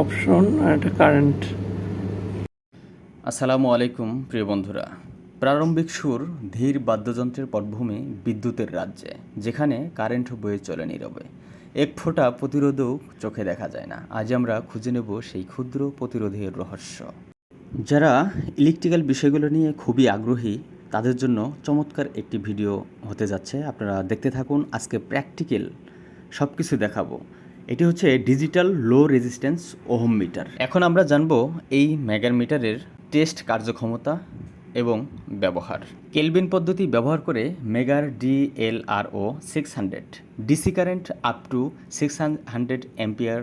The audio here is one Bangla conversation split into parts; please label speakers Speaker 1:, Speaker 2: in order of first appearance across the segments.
Speaker 1: অপশন একটা কারেন্ট
Speaker 2: আসসালামু আলাইকুম, প্রিয় বন্ধুরা। প্রারম্ভিক সুর ধীর বাদ্যযন্ত্রের পটভূমি বিদ্যুতের রাজ্যে, যেখানে কারেন্ট বয়ে চলে নীরবে। এক ফোঁটা প্রতিরোধও চোখে দেখা যায় না। আজ আমরা খুঁজে নেব সেই ক্ষুদ্র প্রতিরোধের রহস্য। যারা ইলেকট্রিক্যাল বিষয়গুলো নিয়ে খুবই আগ্রহী, তাদের জন্য চমৎকার একটি ভিডিও হতে যাচ্ছে। আপনারা দেখতে থাকুন, আজকে প্র্যাকটিক্যাল সব কিছু দেখাবো। এটি হচ্ছে digital low resistance ohm meter. এখন আমরা জানব এই মেগার মিটারের টেস্ট কার্যক্ষমতা এবং ব্যবহার। কেলভিন পদ্ধতি ব্যবহার করে Megger DLRO six hundred, DC current up to six hundred ampere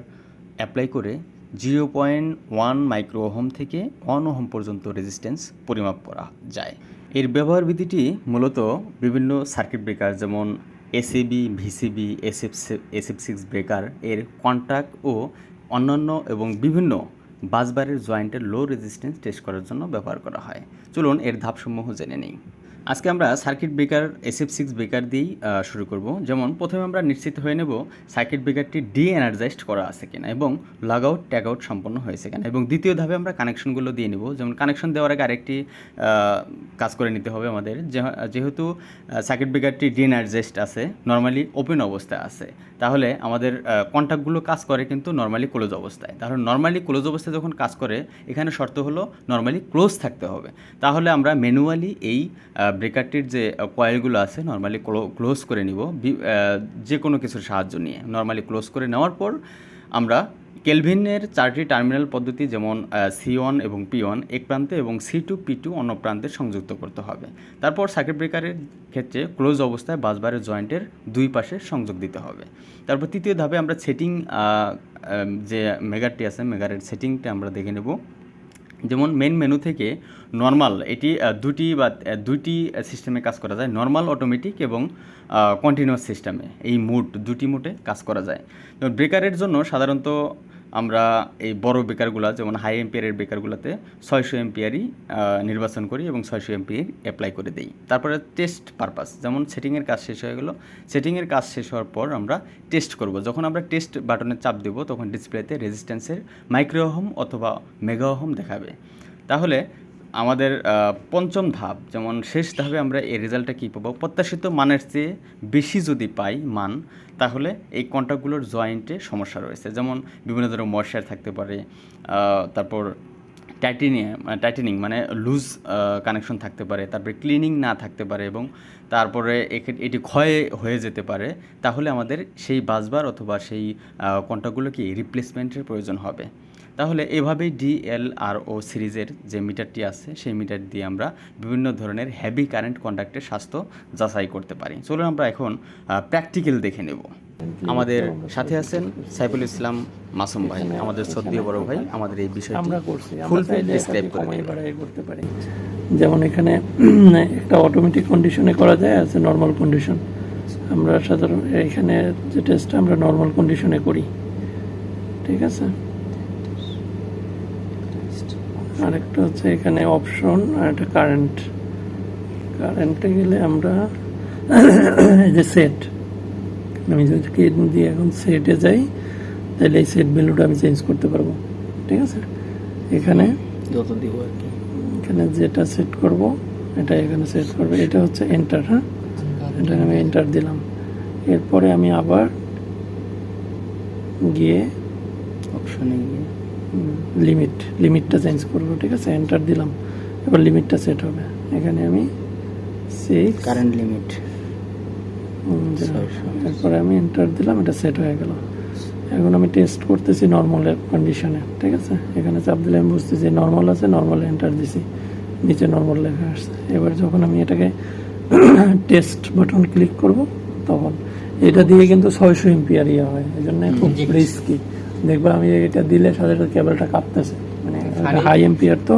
Speaker 2: apply করে zero point one micro ohm থেকে ওয়ান ওহম পর্যন্ত রেজিস্ট্যান্স পরিমাপ করা যায়। এর ব্যবহার বিধিটি মূলত বিভিন্ন সার্কিট ব্রেকার যেমন ACB VCB SF SF six breaker এর কন্ট্রাক্ট ও অন্যান্য এবং বিভিন্ন বাসবারের জয়েন্টের লো রেজিস্ট্যান্স টেস্ট করার জন্য ব্যবহার করা হয়। চলুন এর ধাপসমূহ জেনে নিই। আজকে আমরা circuit breaker SF six breaker দিয়েই শুরু করব। যেমন প্রথমে আমরা নিশ্চিত হয়ে নেব সার্কিট ব্রেকারটি ডি এনার্জাইজড করা আছে কিনা এবং লগ আউট ট্যাগ আউট সম্পন্ন হয়েছে কিনা। এবং দ্বিতীয় ধাপে আমরা কানেকশনগুলো দিয়ে নেব। যেমন কানেকশন দেওয়ার আগে আরেকটি কাজ করে নিতে হবে আমাদের। যেহেতু সার্কিট ব্রেকারটি ডি এনার্জাইজড আছে নর্মালি ওপেন অবস্থায় আছে, তাহলে আমাদের কন্ট্যাক্টগুলো কাজ করে কিন্তু নর্মালি ক্লোজ অবস্থায়। তাহলে নর্মালি ক্লোজ অবস্থায় যখন কাজ করে, এখানে শর্ত হলো নর্মালি ক্লোজ থাকতে হবে। তাহলে আমরা ম্যানুয়ালি এই ব্রেকারটির যে কয়েলগুলো আছে নর্মালি ক্লোজ করে নিব। যে কোনো কিছুর সাহায্য নিয়ে। নর্মালি ক্লোজ করে নেওয়ার পর আমরা কেলভিনের চারটি টার্মিনাল পদ্ধতি যেমন সি ওয়ান এবং পি ওয়ান এক প্রান্তে এবং সি টু পি টু অন্য প্রান্তে সংযুক্ত করতে হবে। তারপর সার্কিট ব্রেকারের ক্ষেত্রে ক্লোজ অবস্থায় বাসবারের জয়েন্টের দুই পাশে সংযোগ দিতে হবে। তারপর তৃতীয় ধাপে আমরা সেটিং যে মেগারটি আছে মেগারের সেটিংটা আমরা দেখে নেব। যেমন মেন মেনু থেকে নর্মাল এটি দুটি বা দুটি সিস্টেমে কাজ করা যায়। নর্মাল অটোমেটিক এবং কন্টিনিউয়াস সিস্টেমে এই মুড দুটি মুডে কাজ করা যায়। ব্রেকারের জন্য সাধারণত আমরা এই বড় বেকারগুলো, যেমন হাই এম্পিয়ারের বেকারগুলোতে ছয়শো এম্পিয়ারই নির্বাচন করি এবং ছয়শো এম্পিয়ার অ্যাপ্লাই করে দিই। তারপরে টেস্ট পারপাস যেমন সেটিংয়ের কাজ শেষ হয়ে গেলো। সেটিংয়ের কাজ শেষ হওয়ার পর আমরা টেস্ট করব। যখন আমরা টেস্ট বাটনে চাপ দেব, তখন ডিসপ্লেতে রেজিস্ট্যান্সের মাইক্রোহম অথবা মেগাহোম দেখাবে। তাহলে আমাদের পঞ্চম ধাপ, যেমন শেষ ধাপে আমরা এই রেজাল্টটা কী পাবো? প্রত্যাশিত মানের চেয়ে বেশি যদি পাই মান, তাহলে এই কন্ট্যাক্টগুলোর জয়েন্টে সমস্যা রয়েছে। যেমন বিভিন্ন ধরনের ময়শ্চার থাকতে পারে তারপর টাইটেনিয়াম টাইটেনিং মানে লুজ কানেকশন থাকতে পারে, তারপরে ক্লিনিং না থাকতে পারে এবং তারপরে এটি ক্ষয় হয়ে যেতে পারে, তাহলে আমাদের সেই বাসবার অথবা সেই কন্ট্যাক্টগুলো রিপ্লেসমেন্টের প্রয়োজন হবে। তাহলে এভাবেই ডিএলআরও সিরিজের যে মিটারটি আছে, সেই মিটার দিয়ে আমরা বিভিন্ন ধরনের হেভি কারেন্ট কন্ডাক্টের স্বাস্থ্য যাচাই করতে পারি। চলুন আমরা এখন প্র্যাকটিক্যাল দেখে নেব। আমাদের সাথে আছেন সাইফুল ইসলাম মাসুম ভাই আমাদের শ্রদ্ধীয় বড় ভাই আমাদের এই বিষয়টি
Speaker 1: আমরা করছি আমরা
Speaker 2: ফুল
Speaker 1: চাইলে
Speaker 2: ডিসক্রাইব
Speaker 1: করতে পারি। যেমন এখানে একটা অটোমেটিক কন্ডিশনে করা যায় আছে নর্মাল কন্ডিশন আমরা সাধারণ এখানে যে টেস্টটা আমরা নর্মাল কন্ডিশনে করি। ঠিক আছে? আরেকটা হচ্ছে এখানে অপশন আর একটা কারেন্ট কারেন্টে গেলে আমরা এই যে সেট আমি যদি দিয়ে এখন সেটে যাই তাহলে এই সেট ভ্যালুটা আমি চেঞ্জ করতে পারব। ঠিক আছে? এখানে
Speaker 2: যত দিব আর কি।
Speaker 1: এখানে যেটা সেট করব এটা এখানে সেট করবে। এটা হচ্ছে এন্টার হ্যাঁ? এটা আমি এন্টার দিলাম। এরপরে আমি আবার গিয়ে
Speaker 2: অপশানে গিয়ে।
Speaker 1: লিমিট লিমিটটা চেঞ্জ করব ঠিক আছে? এন্টার দিলাম। এবার লিমিটটা সেট হবে। এখানে আমি সিক্স
Speaker 2: কারেন্ট লিমিট
Speaker 1: তারপরে আমি এন্টার দিলাম এটা সেট হয়ে গেল। এখন আমি টেস্ট করতেছি নর্মাল কন্ডিশনে ঠিক আছে? এখানে চাপ দিলে আমি বুঝতেছি নর্মাল আছে নর্মাল এন্টার দিছি নিচে নর্মাল লেখা আসছে। এবার যখন আমি এটাকে টেস্ট বাটন ক্লিক করব তখন এটা দিয়ে কিন্তু ছয়শো এম্পিয়ার ইয়ে হয় এই জন্য খুব রিস্কি দেখবা আমি এটা দিলে সাথে সাথে কেবলটা কাঁপতেছে মানে হাই এম্পিয়ার তো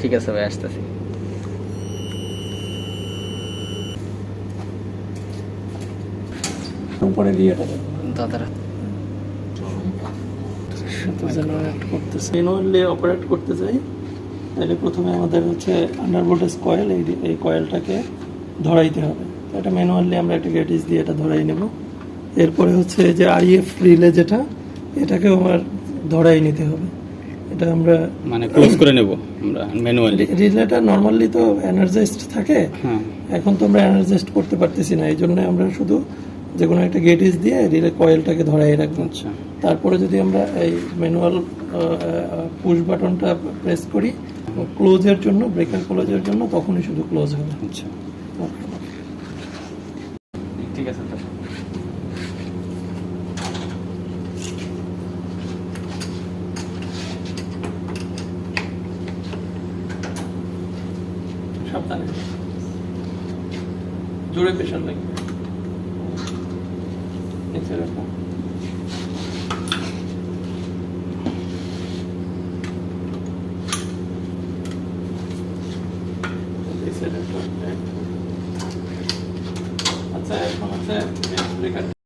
Speaker 2: ঠিক আছে ভাই আসতেছি।
Speaker 1: উপরে
Speaker 2: দাদারা।
Speaker 1: তো করতেছে। অপারেট করতে চাই। তাহলে প্রথমে আমাদের হচ্ছে আন্ডার ভোল্টেজ কয়েল এই এই কয়েলটাকে ধরাইতে হবে। তো এটা ম্যানুয়ালি আমরা একটা দিয়ে এটা ধরাই নেব। এরপরে হচ্ছে এই যে আইএফ রিলে যেটা এটাকেও আমার ধরাই নিতে হবে। এটা আমরা
Speaker 2: মানে ক্লোজ করে নেব আমরা ম্যানুয়ালি
Speaker 1: রিলেটা নর্মালি তো এনার্জাইজড থাকে।
Speaker 2: হ্যাঁ।
Speaker 1: এখন তো আমরা এনার্জাইজড করতে পারতেছি না এই জন্য আমরা শুধু যে কোনো একটা গেটিস দিয়ে রিলে কয়েলটাকে ধরাই রাখব।
Speaker 2: আচ্ছা।
Speaker 1: তারপরে যদি আমরা এই ম্যানুয়াল পুশ বাটনটা প্রেস করি ক্লোজের জন্য ব্রেকার ক্লোজের জন্য তখনই শুধু ক্লোজ হবে।
Speaker 2: আচ্ছা।
Speaker 1: সাবধানে। জোরে side একটা, আচ্ছা এখন ব্রেকার